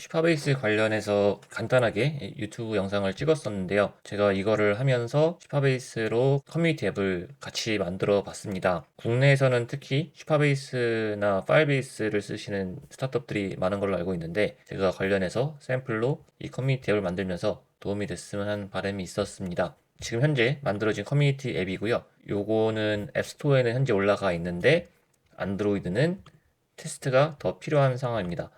슈퍼베이스 관련해서 간단하게 유튜브 영상을 찍었었는데요. 제가 이거를 하면서 슈퍼베이스로 커뮤니티 앱을 같이 만들어 봤습니다. 국내에서는 특히 슈퍼베이스나 파일베이스를 쓰시는 스타트업들이 많은 걸로 알고 있는데 제가 관련해서 샘플로 이 커뮤니티 앱을 만들면서 도움이 됐으면 하는 바람이 있었습니다. 지금 현재 만들어진 커뮤니티 앱이고요. 요거는 앱스토어에는 현재 올라가 있는데 안드로이드는 테스트가 더 필요한 상황입니다.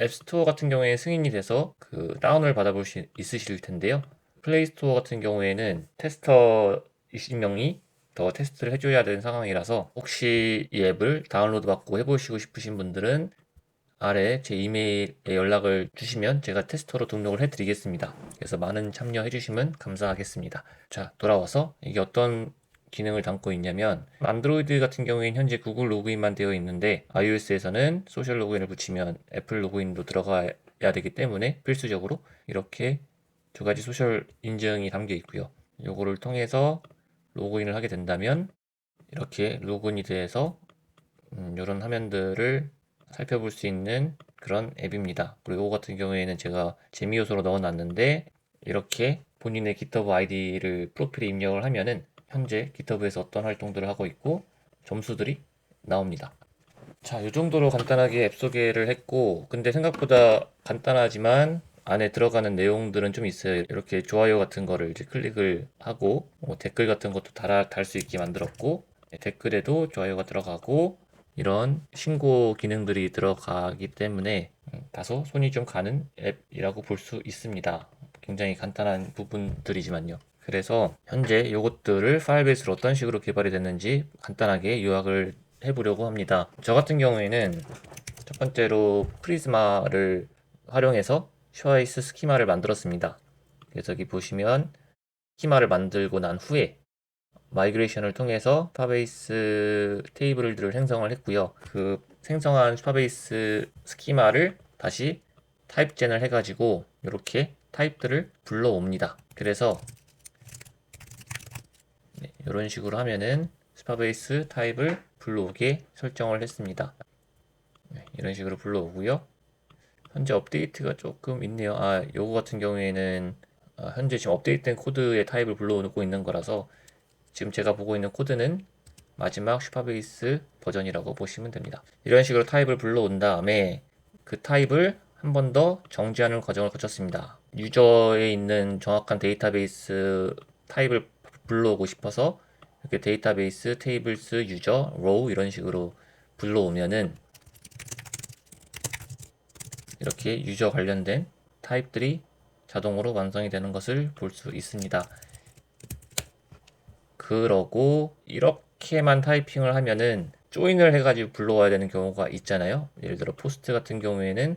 앱스토어 같은 경우에 승인이 돼서 그 다운을 받아볼 수 있으실 텐데요. 플레이스토어 같은 경우에는 테스터 20명이 더 테스트를 해줘야 되는 상황이라서 혹시 이 앱을 다운로드 받고 해보시고 싶으신 분들은 아래 제 이메일에 연락을 주시면 제가 테스터로 등록을 해드리겠습니다. 그래서 많은 참여해 주시면 감사하겠습니다. 자, 돌아와서 이게 어떤 기능을 담고 있냐면 안드로이드 같은 경우에는 현재 구글 로그인만 되어 있는데 iOS에서는 소셜 로그인을 붙이면 애플 로그인도 들어가야 되기 때문에 필수적으로 이렇게 두 가지 소셜 인증이 담겨 있고요. 요거를 통해서 로그인을 하게 된다면 이렇게 로그인이 돼서 음, 이런 화면들을 살펴볼 수 있는 그런 앱입니다. 그리고 이거 같은 경우에는 제가 재미 요소로 넣어놨는데 이렇게 본인의 GitHub 아이디를 프로필에 입력을 하면은 현재 GitHub에서 어떤 활동들을 하고 있고 점수들이 나옵니다. 자, 이 정도로 간단하게 앱 소개를 했고, 근데 생각보다 간단하지만 안에 들어가는 내용들은 좀 있어요. 이렇게 좋아요 같은 거를 이제 클릭을 하고, 뭐 댓글 같은 것도 달아, 달 수 있게 만들었고, 네, 댓글에도 좋아요가 들어가고, 이런 신고 기능들이 들어가기 때문에 음, 다소 손이 좀 가는 앱이라고 볼 수 있습니다. 굉장히 간단한 부분들이지만요. 그래서 현재 이것들을 파일 베이스로 어떤 식으로 개발이 됐는지 간단하게 요약을 해보려고 합니다. 저 같은 경우에는 첫 번째로 프리즈마를 활용해서 슈아이스 스키마를 만들었습니다. 그래서 여기 보시면 스키마를 만들고 난 후에 마이그레이션을 통해서 슈파베이스 테이블들을 생성을 했고요. 그 생성한 슈파베이스 스키마를 다시 타입젠을 해가지고 이렇게 타입들을 불러옵니다. 그래서 네, 이런 식으로 하면은 스파베이스 타입을 불러오게 설정을 했습니다. 네, 이런 식으로 불러오고요. 현재 업데이트가 조금 있네요. 아, 요거 같은 경우에는 아, 현재 지금 업데이트된 코드의 타입을 불러오고 있는 거라서 지금 제가 보고 있는 코드는 마지막 슈퍼베이스 버전이라고 보시면 됩니다. 이런 식으로 타입을 불러온 다음에 그 타입을 한 번 더 정지하는 과정을 거쳤습니다. 유저에 있는 정확한 데이터베이스 타입을 불러오고 싶어서 이렇게 데이터베이스, 테이블스, 유저, 로우 이런 식으로 불러오면은 이렇게 유저 관련된 타입들이 자동으로 완성이 되는 것을 볼 수 있습니다. 그러고 이렇게만 타이핑을 하면은 조인을 해가지고 불러와야 되는 경우가 있잖아요. 예를 들어 포스트 같은 경우에는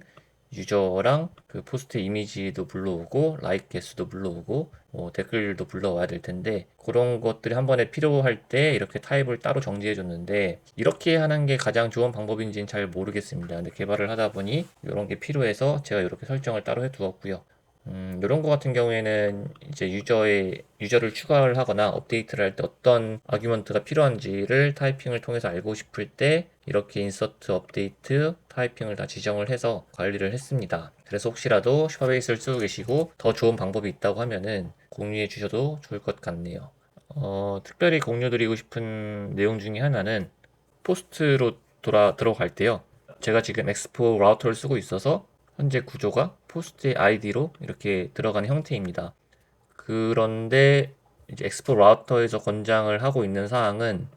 유저랑 그 포스트 이미지도 불러오고 라이크 개수도 불러오고 뭐 댓글도 불러와야 될 텐데 그런 것들이 한 번에 필요할 때 이렇게 타입을 따로 정지해 줬는데 이렇게 하는 게 가장 좋은 방법인지는 잘 모르겠습니다. 근데 개발을 하다 보니 이런 게 필요해서 제가 이렇게 설정을 따로 해 두었고요. 음, 이런 거 같은 경우에는 이제 유저의 유저를 추가를 하거나 업데이트를 할 때 어떤 아규먼트가 필요한지를 타이핑을 통해서 알고 싶을 때 이렇게 인서트 업데이트 타이핑을 다 지정을 해서 관리를 했습니다. 그래서 혹시라도 슈퍼베이스를 쓰고 계시고 더 좋은 방법이 있다고 하면은 공유해 주셔도 좋을 것 같네요. 어, 특별히 공유드리고 싶은 내용 중에 하나는 포스트로 돌아 들어갈 때요. 제가 지금 엑스포 라우터를 쓰고 있어서 현재 구조가 포스트의 아이디로 이렇게 들어가는 형태입니다. 그런데 이제 엑스포 라우터에서 권장을 하고 있는 사항은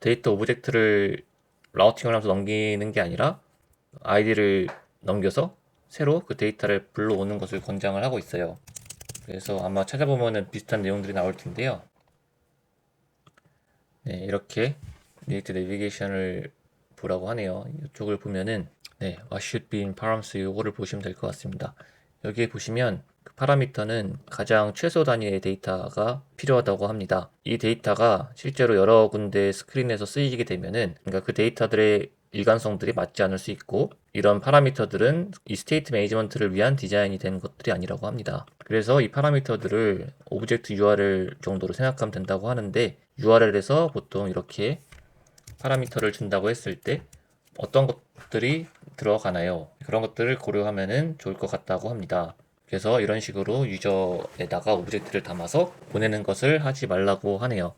데이터 오브젝트를 라우팅을 하면서 넘기는 게 아니라 아이디를 넘겨서 새로 그 데이터를 불러오는 것을 권장을 하고 있어요. 그래서 아마 찾아보면은 비슷한 내용들이 나올 텐데요. 네, 이렇게 리액트 내비게이션을 보라고 하네요. 이쪽을 보면은 네, what should be in params 요거를 보시면 될 것 같습니다. 여기에 보시면 그 파라미터는 가장 최소 단위의 데이터가 필요하다고 합니다. 이 데이터가 실제로 여러 군데 스크린에서 쓰이게 되면은 그러니까 그 데이터들의 일관성들이 맞지 않을 수 있고 이런 파라미터들은 이 스테이트 매니지먼트를 위한 디자인이 된 것들이 아니라고 합니다. 그래서 이 파라미터들을 오브젝트 URL 정도로 생각하면 된다고 하는데 URL에서 보통 이렇게 파라미터를 준다고 했을 때 어떤 것들이 들어가나요? 그런 것들을 고려하면은 좋을 것 같다고 합니다. 그래서 이런 식으로 유저에다가 오브젝트를 담아서 보내는 것을 하지 말라고 하네요.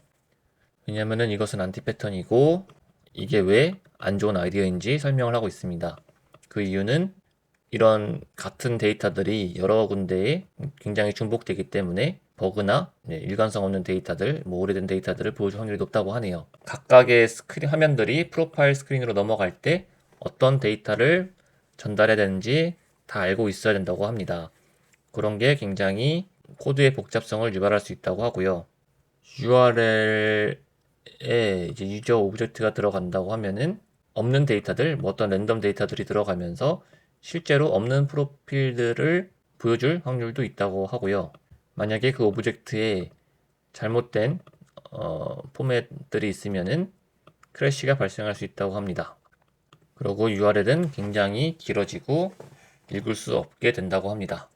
왜냐면은 이것은 안티 패턴이고 이게 왜 안 좋은 아이디어인지 설명을 하고 있습니다. 그 이유는 이런 같은 데이터들이 여러 군데에 굉장히 중복되기 때문에 버그나 네, 일관성 없는 데이터들, 뭐 오래된 데이터들을 보여줄 확률이 높다고 하네요. 각각의 스크린 화면들이 프로파일 스크린으로 넘어갈 때 어떤 데이터를 전달해야 되는지 다 알고 있어야 된다고 합니다. 그런 게 굉장히 코드의 복잡성을 유발할 수 있다고 하고요. URL에 이제 유저 오브젝트가 들어간다고 하면은 없는 데이터들, 뭐 어떤 랜덤 데이터들이 들어가면서 실제로 없는 프로필들을 보여줄 확률도 있다고 하고요. 만약에 그 오브젝트에 잘못된 어, 포맷들이 있으면은 크래시가 발생할 수 있다고 합니다. 그리고 URL은 굉장히 길어지고 읽을 수 없게 된다고 합니다.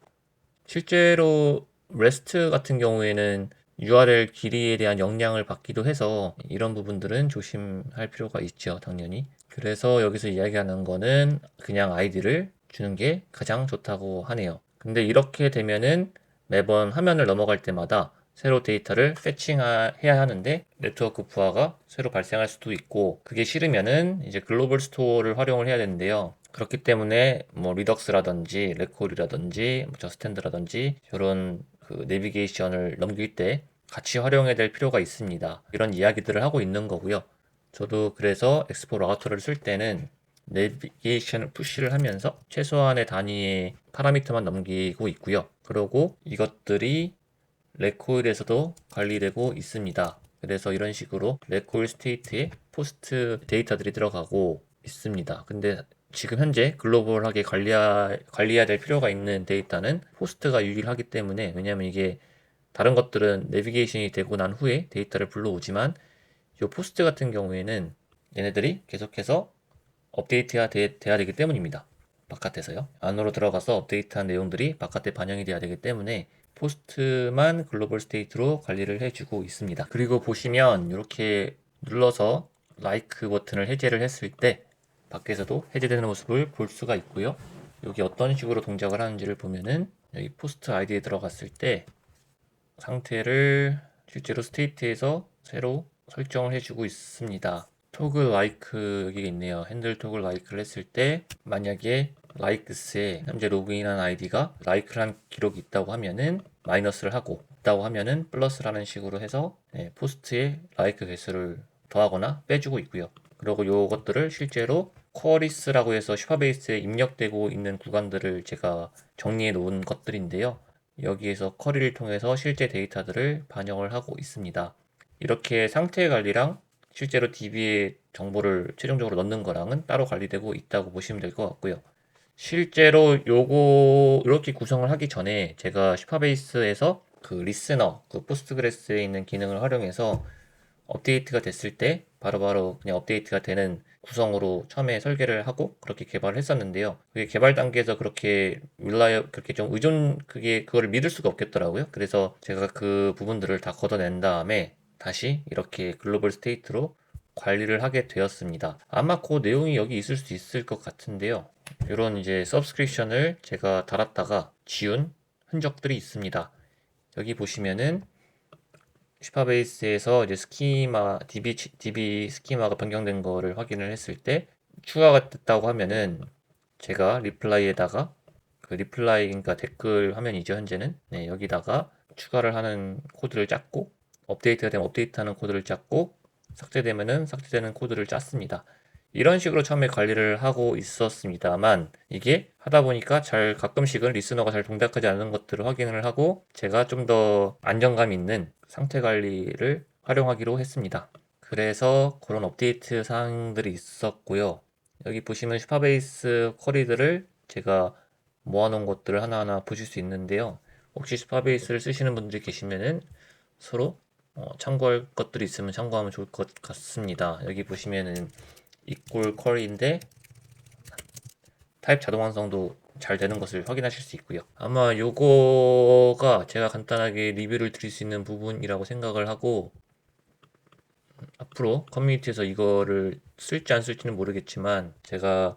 실제로 REST 같은 경우에는 URL 길이에 대한 영향을 받기도 해서 이런 부분들은 조심할 필요가 있죠, 당연히. 그래서 여기서 이야기하는 거는 그냥 아이디를 주는 게 가장 좋다고 하네요. 근데 이렇게 되면은 매번 화면을 넘어갈 때마다 새로 데이터를 패칭해야 하는데 네트워크 부하가 새로 발생할 수도 있고 그게 싫으면은 이제 글로벌 스토어를 활용을 해야 되는데요. 그렇기 때문에 뭐 리덕스라든지 레콜이라든지 뭐 저스탠드라든지 이런 그 내비게이션을 넘길 때 같이 활용해야 될 필요가 있습니다. 이런 이야기들을 하고 있는 거고요. 저도 그래서 엑스포 라우터를 쓸 때는 내비게이션을 푸시를 하면서 최소한의 단위의 파라미터만 넘기고 있고요. 그리고 이것들이 레코일에서도 관리되고 있습니다. 그래서 이런 식으로 레코일 스테이트에 포스트 데이터들이 들어가고 있습니다. 근데 지금 현재 글로벌하게 관리하, 관리해야 될 필요가 있는 데이터는 포스트가 유일하기 때문에 왜냐하면 이게 다른 것들은 내비게이션이 되고 난 후에 데이터를 불러오지만 이 포스트 같은 경우에는 얘네들이 계속해서 업데이트가 돼, 돼야 되기 때문입니다. 바깥에서요. 안으로 들어가서 업데이트한 내용들이 바깥에 반영이 돼야 되기 때문에 포스트만 글로벌 스테이트로 관리를 해주고 있습니다. 그리고 보시면 이렇게 눌러서 라이크 버튼을 해제를 했을 때 밖에서도 해제되는 모습을 볼 수가 있고요. 여기 어떤 식으로 동작을 하는지를 보면은 여기 포스트 아이디에 들어갔을 때 상태를 실제로 스테이트에서 새로 설정을 해주고 있습니다. 토글 라이크 여기 있네요. 핸들 토글 라이크를 했을 때 만약에 라이크스에 현재 로그인한 아이디가 라이크란 기록이 있다고 하면은 마이너스를 하고 있다고 하면은 플러스라는 식으로 해서 네, 포스트에 라이크 개수를 더하거나 빼주고 있고요. 그리고 이것들을 실제로 쿼리스라고 해서 슈퍼베이스에 입력되고 있는 구간들을 제가 정리해 놓은 것들인데요. 여기에서 쿼리를 통해서 실제 데이터들을 반영을 하고 있습니다. 이렇게 상태 관리랑 실제로 DB에 정보를 최종적으로 넣는 거랑은 따로 관리되고 있다고 보시면 될 것 같고요. 실제로 요거 이렇게 구성을 하기 전에 제가 슈퍼베이스에서 그 리스너, 그 포스트그레스에 있는 기능을 활용해서 업데이트가 됐을 때 바로바로 그냥 업데이트가 되는 구성으로 처음에 설계를 하고 그렇게 개발을 했었는데요. 그게 개발 단계에서 그렇게 윌라이어 그렇게 좀 의존 그게 그거를 믿을 수가 없겠더라고요. 그래서 제가 그 부분들을 다 걷어낸 다음에 다시 이렇게 글로벌 스테이트로 관리를 하게 되었습니다. 아마 그 내용이 여기 있을 수 있을 것 같은데요. 이런 이제 서브스크립션을 제가 달았다가 지운 흔적들이 있습니다. 여기 보시면은 슈퍼베이스에서 이제 스키마 DB DB 스키마가 변경된 거를 확인을 했을 때 추가가 됐다고 하면은 제가 리플라이에다가 그 리플라이 그러니까 댓글 화면이죠 현재는 네, 여기다가 추가를 하는 코드를 짰고 업데이트가 되면 업데이트하는 코드를 짰고 삭제되면은 삭제되는 코드를 짰습니다. 이런 식으로 처음에 관리를 하고 있었습니다만 이게 하다 보니까 잘 가끔씩은 리스너가 잘 동작하지 않는 것들을 확인을 하고 제가 좀 더 안정감 있는 상태 관리를 활용하기로 했습니다. 그래서 그런 업데이트 사항들이 있었고요. 여기 보시면 슈퍼베이스 쿼리들을 제가 모아놓은 것들을 하나하나 보실 수 있는데요. 혹시 슈퍼베이스를 쓰시는 분들이 계시면은 서로 어, 참고할 것들이 있으면 참고하면 좋을 것 같습니다. 여기 보시면은 equal 쿼리인데 타입 자동 완성도 잘 되는 것을 확인하실 수 있고요. 아마 요거가 제가 간단하게 리뷰를 드릴 수 있는 부분이라고 생각을 하고 앞으로 커뮤니티에서 이거를 쓸지 안 쓸지는 모르겠지만 제가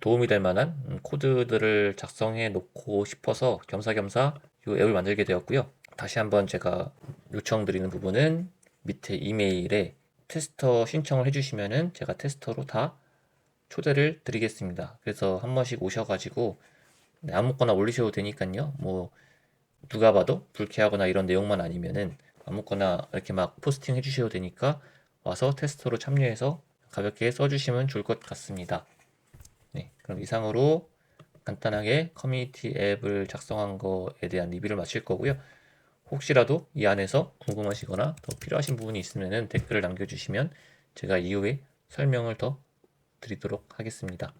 도움이 될 만한 음, 코드들을 작성해 놓고 싶어서 겸사겸사 이 앱을 만들게 되었고요. 다시 한번 제가 요청드리는 부분은 밑에 이메일에 테스터 신청을 해주시면은 제가 테스터로 다 초대를 드리겠습니다. 그래서 한 번씩 오셔가지고 네, 아무거나 올리셔도 되니까요. 뭐 누가 봐도 불쾌하거나 이런 내용만 아니면은 아무거나 이렇게 막 포스팅 해주셔도 되니까 와서 테스터로 참여해서 가볍게 써주시면 좋을 것 같습니다. 네, 그럼 이상으로 간단하게 커뮤니티 앱을 작성한 거에 대한 리뷰를 마칠 거고요. 혹시라도 이 안에서 궁금하시거나 더 필요하신 부분이 있으면 댓글을 남겨주시면 제가 이후에 설명을 더 드리도록 하겠습니다.